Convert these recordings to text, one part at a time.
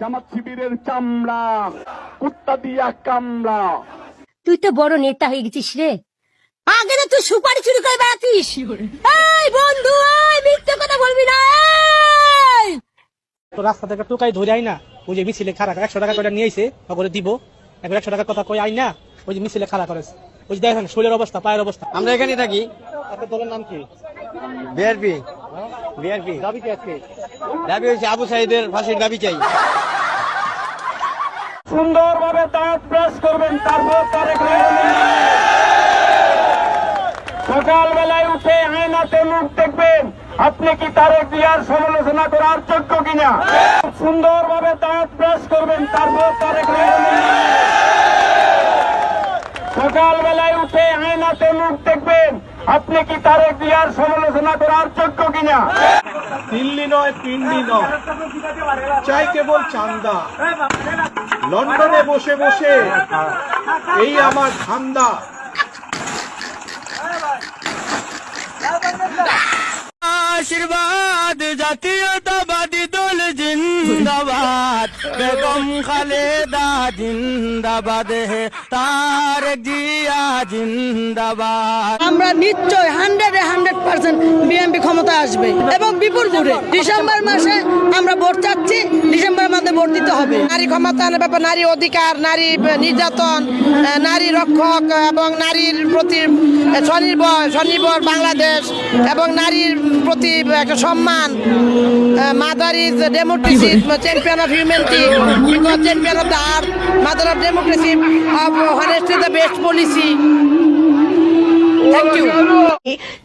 জামাত শিবিরের চামড়া কুত্তা দিয়া কামড়া। তুই তো বড় নেতা হয়ে গেছিস রে। আগে তো তুই সুপারি চুরি করে বেড়াতিস। এই বন্ধু এই মিথ্যে কথা বলবি না তো রাস্তা থেকে টোকাই ধরে আই না। ওই যে মিছিলে খাড়া করে একশো টাকা করে নিয়ে আইছে করে দিব। একবার একশো টাকার কথা কই আই না ওই যে মিছিলে খাড়া করেছে। ওই যে দেখেন শরীরের অবস্থা পায়ের অবস্থা। আমরা এখানে থাকি। আপনার দলের নাম কি? বিআরপি। বিআরপি দাবি কি আজকে? দাবি হয়েছে আবু সাইদের ফাঁসির দাবি চাই। সুন্দরভাবে দাঁত ব্রাশ করবেন তারপর তারেক রহমানের সকালবেলায় উঠে আয়নাতে মুখ দেখবেন আপনি কি তারেক জিয়ার সমালোচনা করার যোগ্য কিনা? সুন্দরভাবে দাঁত ব্রাশ করবেন তারপর তারেক সকালবেলায় উঠে আয়নাতে মুখ দেখবেন আপনি কি তারেক জিয়ার সমালোচনা করার যোগ্য কিনা? দিল্লি নয় পিন্ডি নয়। চাই কেবল চান্দা। লন্ডনে বসে বসে এই আমার ধান্দা। আশীর্বাদ জাতীয়তাবাদী দল জিন্দাবাদ। বেগম খালেদা জিন্দাবাদ হে তারেক জিয়া জিন্দাবাদ। আমরা নিশ্চয় হান্ড্রেড হান্ড্রেড পার্সেন্ট বিএনপি ক্ষমতা আসবে। এবং বিপুল ভোটে ডিসেম্বর মাসে আমরা ভোট চাচ্ছি ডিসেম্বর মাসে ভোট দিতে হবে। নারী ক্ষমতায়নের ব্যাপার, নারী অধিকার, নারী নির্যাতন নারী রক্ষক এবং নারীর প্রতি স্বনির্ভর স্বনির্ভর বাংলাদেশ, এবং নারীর প্রতি একটা সম্মান mother is democracy champion of humanity champion of the earth mother of democracy of honesty the best policy thank you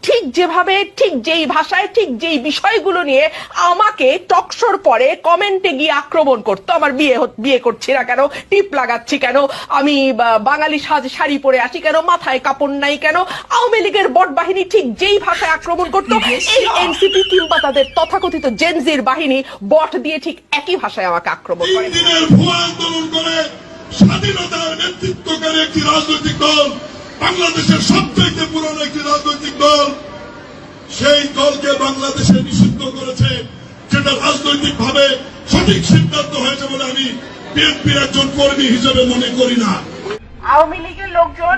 ঠিক যেভাবে ঠিক যেই ভাষায় ঠিক যেই বিষয়গুলো নিয়ে আমাকে টকশোর পরে কমেন্টে গিয়ে আক্রমণ করতো। আমার বিয়ে বিয়ে করছি না কেন? টিপ লাগাচ্ছি কেন? আমি বা- বাঙালি সাজ শাড়ি পরে আছি কেন? মাথায় কাপড় নাই কেন? আওয়ামী লীগের বট বাহিনী ঠিক যেই ভাষায় আক্রমণ করতো এই এনসিপি কিংবা তাদের তথাকথিত জেনজির বাহিনী বট দিয়ে ঠিক একই ভাষায় আমাকে আক্রমণ করে। তিন দিনের ভুয়া আন্দোলন করে স্বাধীনতার নেতৃত্বকারী একটি রাজনৈতিক দল বাংলাদেশের সবচেয়ে পুরনো একটি রাজনৈতিক দল, সেই দলকে বাংলাদেশে নিষিদ্ধ করেছে, যেটা রাজনৈতিক ভাবে সঠিক সিদ্ধান্ত হয়েছে বলে আমি বিএনপির একজন কর্মী হিসেবে মনে করি না। আওয়ামী লীগের লোকজন,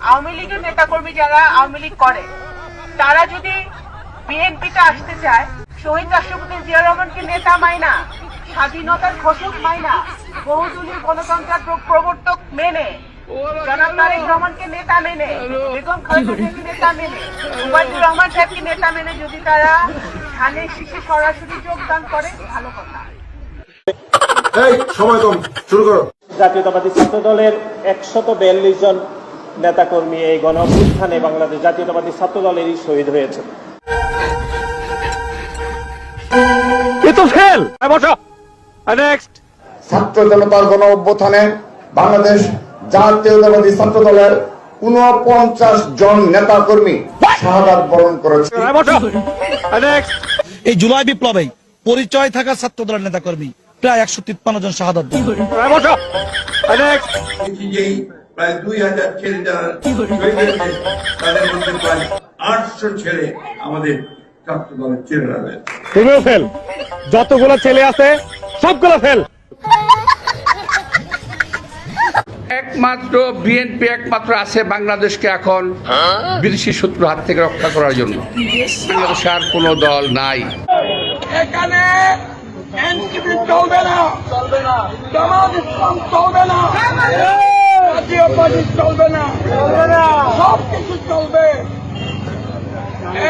আওয়ামী লীগের নেতাকর্মী যারা আওয়ামী লীগ করে, তারা যদি বিএনপিতে আসতে চায়, শহীদ রাষ্ট্রপতি জিয়া রহমানকে নেতা মাইনা স্বাধীনতার ঘোষক মাইনা বহুদলীয় গণতন্ত্রের প্র- প্রবর্তক মেনে জনাব তারেক রহমানকে নেতা মেনে বেগম খালেদা নেতা মেনে মুবাইদুর রহমান সাহেবকে নেতা মেনে যদি তারা ধানের শীষে সরাসরি যোগদান করে ভালো কথা। এই সময় কম শুরু করো। জাতীয়তাবাদী ছাত্র দলের একশত বিয়াল্লিশ জন নেতাকর্মী এই গণ অভ্যুত্থানে বাংলাদেশ জাতীয়তাবাদী ছাত্র দলেরই শহীদ হয়েছে। এ ফেল। নেক্সট ছাত্র জনতার গণ অভ্যুত্থানে বাংলাদেশ জাতীয়তাবাদী ছাত্র দলের উনপঞ্চাশ জন নেতা কর্মী শাহাদাত বরণ করেছে। এই জুলাই বিপ্লবে পরিচয় থাকা ছাত্র দলের নেতা কর্মী প্রায় একশো তিপ্পান্ন জন শাহাদত বসো। নেক্সট যেই প্রায় দুই হাজার ছেলে যারা তাদের মধ্যে প্রায় আটশো ছেলে আমাদের ছাত্র দলের ছেলেরা রয়েছে। যতগুলো ছেলে আছে সবগুলো ফেল। একমাত্র বিএনপি একমাত্র আছে বাংলাদেশকে এখন বিদেশি শত্রু হাত থেকে রক্ষা করার জন্য। বাংলাদেশে আর কোনো দল নাই। এখানে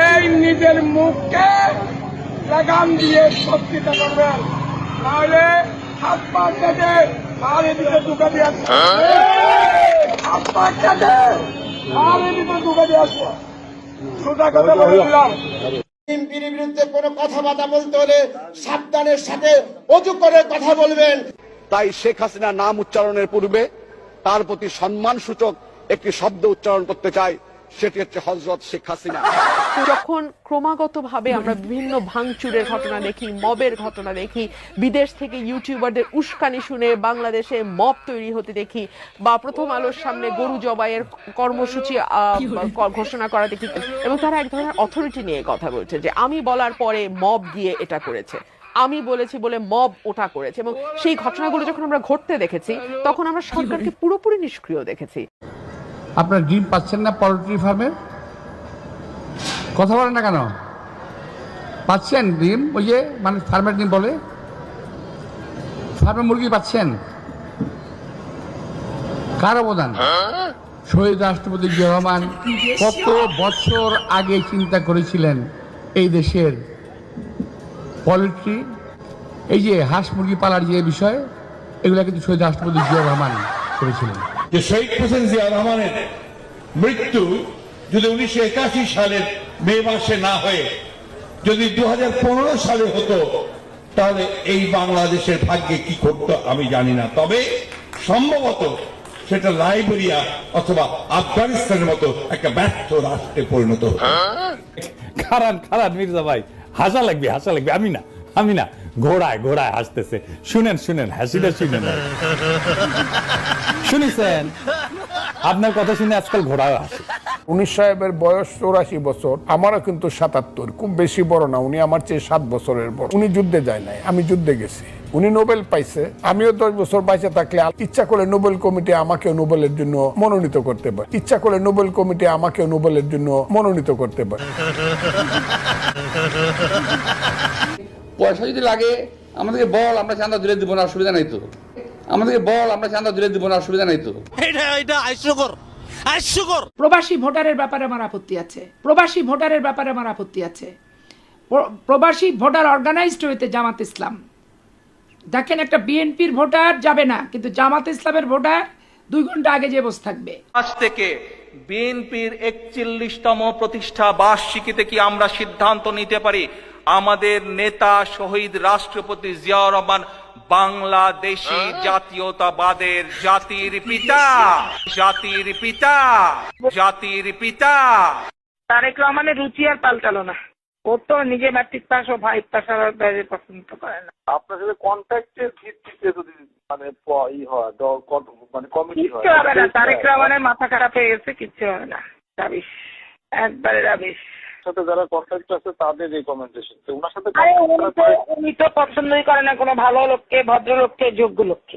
এই নিজের মুখকে লাগাম দিয়ে শক্তিটা করবেন হাত পা আর এদিকে ঢুকা দিয়ে আসবে। হাত পা আর এদিকে ঢুকা দিয়ে আসবে। সোজা কথা বলে দিলাম। বিএনপির বিরুদ্ধে কোনো কথাবার্তা বলতে হলে সাবধানের সাথে অজু করে কথা বলবেন। তাই শেখ হাসিনা নাম উচ্চারণের পূর্বে তার প্রতি সম্মান সূচক একটি শব্দ উচ্চারণ করতে চাই। সেটি হচ্ছে হজরত শেখ হাসিনা। যখন ক্রমাগতভাবে আমরা বিভিন্ন ভাঙচুরের ঘটনা দেখি, মবের ঘটনা দেখি, বিদেশ থেকে ইউটিউবারদের উস্কানি শুনে বাংলাদেশে মব তৈরি হতে দেখি, বা প্রথম আলোর সামনে গরু জবাইয়ের কর্মসূচি ঘোষণা করা দেখি, এবং তারা এক ধরনের অথরিটি নিয়ে কথা বলছে যে, আমি বলার পরে মব গিয়ে এটা করেছে। আমি বলেছি বলে মব ওটা করেছে। এবং সেই ঘটনাগুলো যখন আমরা ঘটতে দেখেছি, তখন আমরা সরকারকে পুরোপুরি নিষ্ক্রিয় দেখেছি। আপনার ডিম পাচ্ছেন না পোলট্রি ফার্মে? কথা বলেন না কেন? পাচ্ছেন ডিম? ওই যে মানে ফার্মের ডিম বলে? ফার্মে মুরগি পাচ্ছেন? কার অবদান? শহীদ রাষ্ট্রপতি জিয়া রহমান কত বছর আগে চিন্তা করেছিলেন এই দেশের পোলট্রি? এই যে হাঁস মুরগি পালার যে বিষয় এগুলো কিন্তু শহীদ রাষ্ট্রপতি জিয়া রহমান করেছিলেন। যে শহীদ হোসেন জিয়া রহমানের মৃত্যু যদি উনিশশো একাশি সালের মে মাসে না হয়ে, যদি দুই হাজার পনেরো সালে হতো, তাহলে এই বাংলাদেশের ভাগ্যে কি করতো আমি জানি না। তবে সম্ভবত সেটা লাইবেরিয়া অথবা আফগানিস্তানের মতো একটা ব্যর্থ রাষ্ট্রে পরিণত খারান খারান, মির্জা ভাই, হাসা লাগবে হাসা লাগবে। আমি না আমি না। ঘোড়ায় ঘোড়ায় হাসতেছে। শুনেন শুনেন, হাসিটা শুনেন। শুনেছেন? আপনার কথা শুনে আজকাল ঘোড়ায় হাসে। উনিশ সাহেবের বয়স চৌরাশি বছর আমারও কিন্তু সাতাত্তর খুব বেশি বড় না উনি আমার চেয়ে সাত বছরের বড়। উনি যুদ্ধে যায় নাই আমি যুদ্ধে গেছি। উনি নোবেল পাইছে আমিও দশ বছর বাইসে থাকলে ইচ্ছা করে নোবেল কমিটি আমাকে নোবেলের জন্য মনোনীত করতে পারে। ইচ্ছা করে নোবেল কমিটি আমাকে নোবেলের জন্য মনোনীত করতে পারে। পয়সা যদি লাগে আমাদেরকে বল আমরা চাঁদা দিলে দিব না অসুবিধা নাই তো। আমাদেরকে বল আমরা চাঁদা দিলে দিব না অসুবিধা নাই তো। প্রবাসী ভোটারের ব্যাপারে আমার আপত্তি আছে। প্রবাসী ভোটারের ব্যাপারে আমার আপত্তি আছে। প্রবাসী ভোটার অর্গানাইজড হইতে জামাত ইসলাম। দেখেন একটা বিএনপির ভোটার যাবে না কিন্তু জামাত ইসলামের ভোটার দুই ঘণ্টা আগে যে বসে থাকবে। আজ থেকে বিএনপির একচল্লিশতম প্রতিষ্ঠা বার্ষিকীতে কি আমরা সিদ্ধান্ত নিতে পারি? আমাদের নেতা শহীদ রাষ্ট্রপতি জিয়াউর রহমান বাংলাদেশি জাতীয়তাবাদের জাতির পিতা। জাতির পিতা। জাতির পিতা। তারেক রহমানের রুচি আর পাল্টালো না। ও তো নিজে ম্যাট্রিক পাস ও ভাই পাস আর বাইরে পছন্দ করে না। আপনার সাথে কন্ট্যাক্টের ভিত্তিতে যদি মানে ই হয় মানে কমিটি হয় কিচ্ছু হবে না। তারেক রহমানের মাথা খারাপ হয়ে গেছে কিচ্ছু হবে না। রাবিশ। একবারে রাবিশ। সাথে যারা কন্ট্যাক্ট আছে তাদের রেকমেন্ডেশন ওনার সাথে আরে উনি তো উনি তো পছন্দই করে না কোনো ভালো লোককে ভদ্রলোককে যোগ্য লোককে।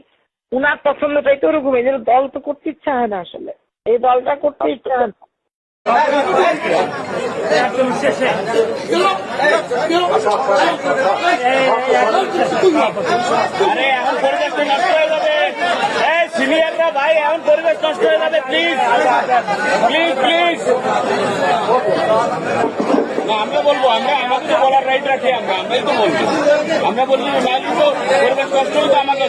উনার পছন্দটাই তো ওরকম জন্য দল তো করতে ইচ্ছা হয় না আসলে। এই দলটা করতে ইচ্ছা হয় না। আরে এখন না ভাই এখন পরিবেশ নষ্ট হয়ে যাবে প্লিজ প্লিজ প্লিজ না, আমরা বলব, আমরা আমাকে তো বলার রাইট রাখি আমরা, আমরাই তো বলব। আমরা তো পরিবেশ নষ্ট আমাকে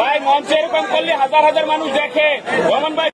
ভাই, মঞ্চে এরকম করলে হাজার হাজার মানুষ দেখে। রমন ভাই